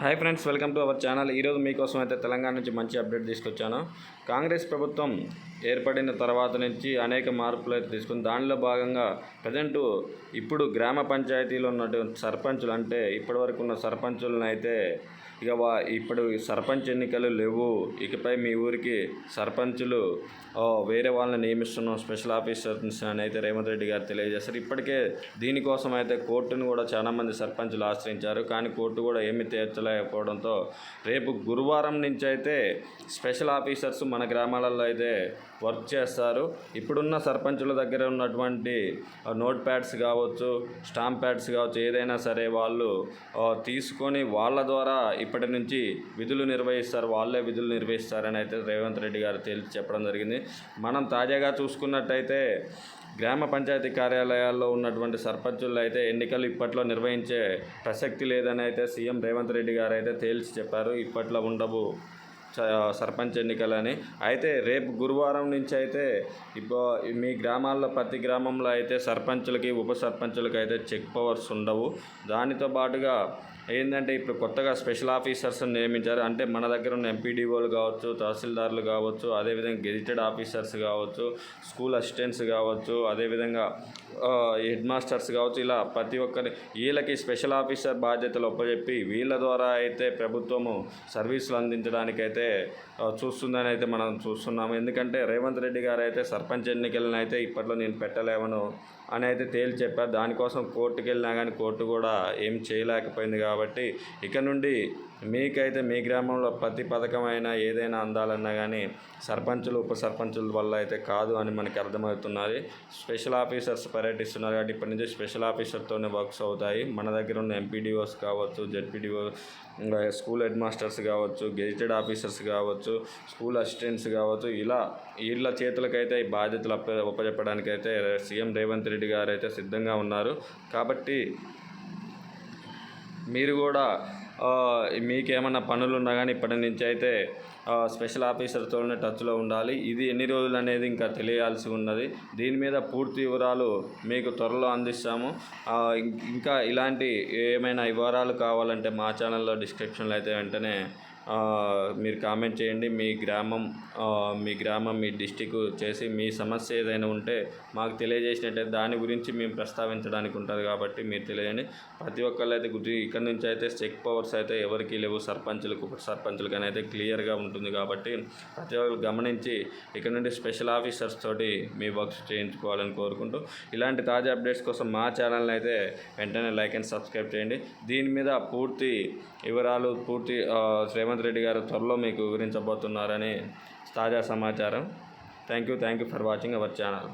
Hi friends welcome to our channel. ఈరోజు మీకోసం అయితే తెలంగాణ నుంచి మంచి అప్డేట్ తీసుకొచ్చాను. కాంగ్రెస్ ప్రభుత్వం ఏర్పడిన తర్వాత నుంచి అనేక మార్పులు అయితే తీసుకుంది. దానిలో భాగంగా ప్రజెంట్ ఇప్పుడు గ్రామ పంచాయతీలో ఉన్నటువంటి సర్పంచులు అంటే ఇప్పటివరకు ఉన్న సర్పంచులను అయితే ఇక వా ఇప్పుడు సర్పంచ్ ఎన్నికలు లేవు. ఇకపై మీ ఊరికి సర్పంచులు వేరే వాళ్ళని నియమిస్తున్నాం. స్పెషల్ ఆఫీసర్స్ అని అయితే రేవంత్ రెడ్డి గారు తెలియజేశారు. ఇప్పటికే దీనికోసం అయితే కోర్టును కూడా చాలామంది సర్పంచులు ఆశ్రయించారు. కానీ కోర్టు కూడా ఏమి తీర్చలేకపోవడంతో రేపు గురువారం నుంచి అయితే స్పెషల్ ఆఫీసర్స్ మన గ్రామాలలో అయితే వర్క్ చేస్తారు. ఇప్పుడున్న సర్పంచుల దగ్గర ఉన్నటువంటి నోట్ ప్యాడ్స్ కావచ్చు స్టాంప్ ప్యాడ్స్ కావచ్చు ఏదైనా సరే వాళ్ళు తీసుకొని వాళ్ళ ద్వారా ఇప్పటి నుంచి విధులు నిర్వహిస్తారు వాళ్ళే విధులు నిర్వహిస్తారని అయితే రేవంత్ రెడ్డి గారు తేల్చి చెప్పడం జరిగింది. మనం తాజాగా చూసుకున్నట్టయితే గ్రామ పంచాయతీ కార్యాలయాల్లో ఉన్నటువంటి సర్పంచులు అయితే ఎన్నికలు ఇప్పట్లో నిర్వహించే ప్రసక్తి లేదని అయితే సీఎం రేవంత్ రెడ్డి గారు అయితే తేల్చి చెప్పారు. ఇప్పట్లో ఉండవు సర్పంచ్ ఎన్నికలని. అయితే రేపు గురువారం నుంచి అయితే ఇప్పుడు మీ గ్రామాల్లో ప్రతి గ్రామంలో అయితే సర్పంచులకి ఉప సర్పంచులకి అయితే చెక్ పవర్స్ ఉండవు. దానితో పాటుగా ఏంటంటే ఇప్పుడు కొత్తగా స్పెషల్ ఆఫీసర్స్ నియమించారు. అంటే మన దగ్గర ఉన్న ఎంపీడీఓలు కావచ్చు తహసీల్దార్లు కావచ్చు అదేవిధంగా గెజిటెడ్ ఆఫీసర్స్ కావచ్చు స్కూల్ అసిస్టెంట్స్ కావచ్చు అదేవిధంగా హెడ్ మాస్టర్స్ కావచ్చు ఇలా ప్రతి ఒక్కరి వీళ్ళకి స్పెషల్ ఆఫీసర్ బాధ్యతలు ఒప్పచెప్పి వీళ్ళ ద్వారా అయితే ప్రభుత్వము సర్వీసులు అందించడానికైతే చూస్తుందని అయితే మనం చూస్తున్నాము. ఎందుకంటే రేవంత్ రెడ్డి గారు అయితే సర్పంచ్ ఎన్నికలను అయితే ఇప్పట్లో నేను పెట్టలేమను అని అయితే తేల్చి చెప్పారు. దానికోసం కోర్టుకు వెళ్ళినా కానీ కోర్టు కూడా ఏం చేయలేకపోయింది కాబట్టి కాబట్టి ఇక నుండి మీకైతే మీ గ్రామంలో ప్రతి పథకం అయినా ఏదైనా అందాలన్నా కానీ సర్పంచులు ఉప సర్పంచుల వల్ల అయితే కాదు అని మనకి అర్థమవుతున్నది. స్పెషల్ ఆఫీసర్స్ పర్యటిస్తున్నారు కాబట్టి ఇప్పటి నుంచి స్పెషల్ ఆఫీసర్తోనే వర్క్స్ అవుతాయి. మన దగ్గర ఉన్న ఎంపీడీఓస్ కావచ్చు జెడ్పీడీఓ స్కూల్ హెడ్ మాస్టర్స్ కావచ్చు గెజిటెడ్ ఆఫీసర్స్ కావచ్చు స్కూల్ అసిస్టెంట్స్ కావచ్చు ఇలా వీళ్ళ చేతులకైతే ఈ బాధ్యతలు అప్ప ఒప్పచెప్పడానికైతే సీఎం రేవంత్ రెడ్డి గారు అయితే సిద్ధంగా ఉన్నారు. కాబట్టి మీరు కూడా మీకేమైనా పనులు ఉన్నా కానీ ఇప్పటి నుంచి అయితే స్పెషల్ ఆఫీసర్తోనే టచ్లో ఉండాలి. ఇది ఎన్ని రోజులు అనేది ఇంకా తెలియాల్సి ఉన్నది. దీని మీద పూర్తి వివరాలు మీకు త్వరలో అందిస్తాము. ఇంకా ఇలాంటి ఏమైనా వివరాలు కావాలంటే మా ఛానల్లో డిస్క్రిప్షన్లో అయితే వెంటనే మీరు కామెంట్ చేయండి. మీ గ్రామం మీ గ్రామం మీ డిస్టిక్ చేసి మీ సమస్య ఏదైనా ఉంటే మాకు తెలియజేసినట్టయితే దాని గురించి మేము ప్రస్తావించడానికి ఉంటుంది కాబట్టి మీరు తెలియజేయండి ప్రతి ఒక్కళ్ళు అయితే గుర్తు ఇక్కడ నుంచి అయితే చెక్ పవర్స్ అయితే ఎవరికి లేవు. సర్పంచులకు ఉప సర్పంచులకు అని అయితే క్లియర్గా ఉంటుంది కాబట్టి ప్రతి ఒక్కరు గమనించి ఇక్కడ నుండి స్పెషల్ ఆఫీసర్స్ తోటి మీ వర్క్స్ చేయించుకోవాలని కోరుకుంటూ ఇలాంటి తాజా అప్డేట్స్ కోసం మా ఛానల్ని అయితే వెంటనే లైక్ అండ్ సబ్స్క్రైబ్ చేయండి. దీని మీద పూర్తి వివరాలు పూర్తి ఆ, రేవంత్ రెడ్డి గారు త్వరలో మీకు వివరించబోతున్నారని తాజా సమాచారం. Thank you thank you for watching our channel